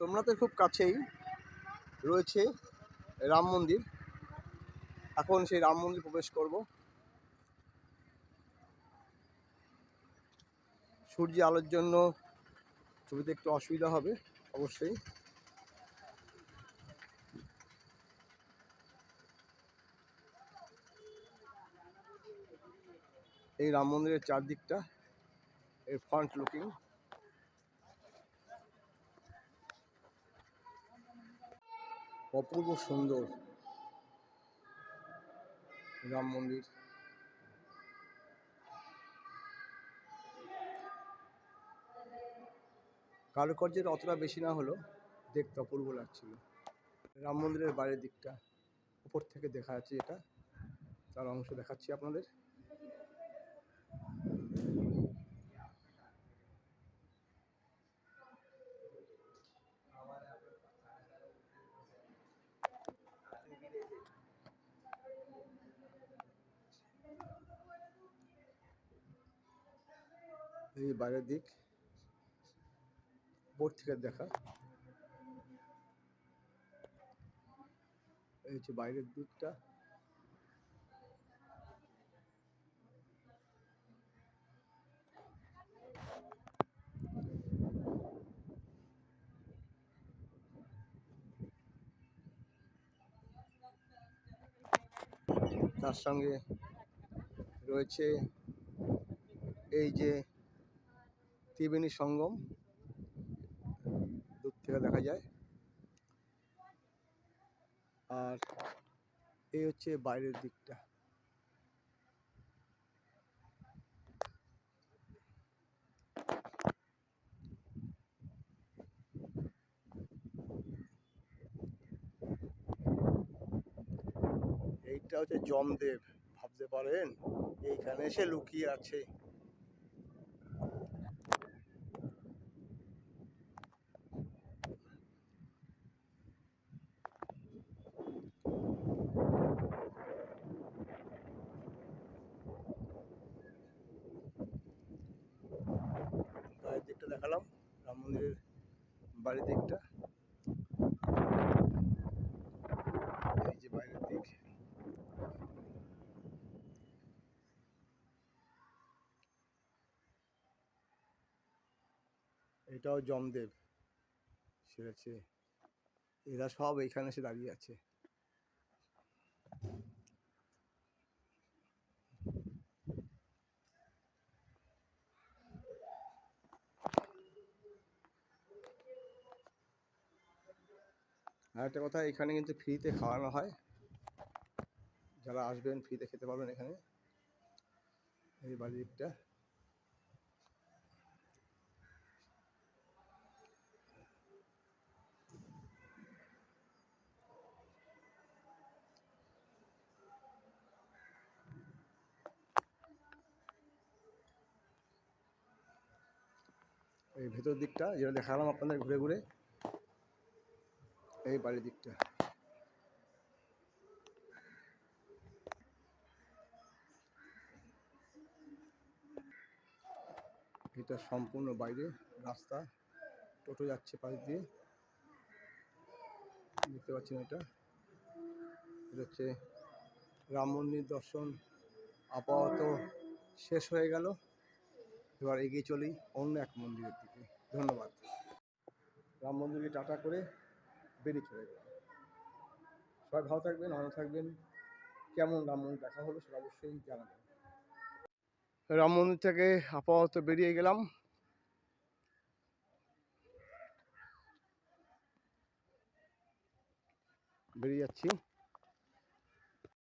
সোমনাথের খুব কাছেই রয়েছে রাম মন্দির। এখন সেই রাম মন্দির প্রবেশ করব। সূর্য আলোর জন্য ছবিতে একটু অসুবিধা হবে, অবশ্যই। এই রাম মন্দিরের চারদিকটা, এর ফ্রন্ট লুকিং অপূর্ব সুন্দর রাম মন্দির। কারুকার্যের অতটা বেশি না হলো দেখতে অপূর্ব লাগছিল। রাম মন্দিরের বাইরের দিকটা, উপর থেকে দেখা যাচ্ছে এটা তার অংশ দেখাচ্ছি আপনাদের। এই বাইরের দিক উপর থেকে দেখা। এই হচ্ছে বাইরের দিকটা। তার সঙ্গে রয়েছে এই যে ত্রিবেণী সঙ্গম, দূর থেকে দেখা যায়। আর এই হচ্ছে বাইরের দিকটা। এইটা হচ্ছে জমদেব ভাবতে পারেন? এইখানে এসে লুকিয়ে আছে বাইরের দিকটা দেখালাম রাম মন্দিরের বাড়ির দিকটা। এই যে বাইরের দিক। এটাও জমদেব। সেরেছে এরা সব এখানে এসে দাঁড়িয়ে আছে। আর একটা কথা, এখানে কিন্তু ফ্রিতে খাওয়ানো হয়। যারা আসবেন, ফ্রিতে খেতে পারবেন এখানে। এই বাড়ির দিকটা। এই ভেতর দিকটা, যেটা দেখালাম আপনাদের ঘুরে ঘুরে। এই বাড়ির দিকটা। এটা সম্পূর্ণ বাইরে, রাস্তা, টোটো যাচ্ছে পাশ দিয়ে। দেখতে পাচ্ছেন এটা। এটা হচ্ছে রাম মন্দির দর্শন। আপাতত শেষ হয়ে গেল। এবার এগিয়ে চলি অন্য এক মন্দিরের দিকে। ধন্যবাদ। রাম মন্দিরকে টাটা করে বেরিয়ে চলে গেলাম। সবাই ভালো থাকবেন ভালো থাকবেন। কেমন রাম মন্দির দেখা হলো সেটা অবশ্যই জানাবেন। রাম মন্দির থেকে আপাতত বেরিয়ে গেলাম। বেরিয়ে যাচ্ছি।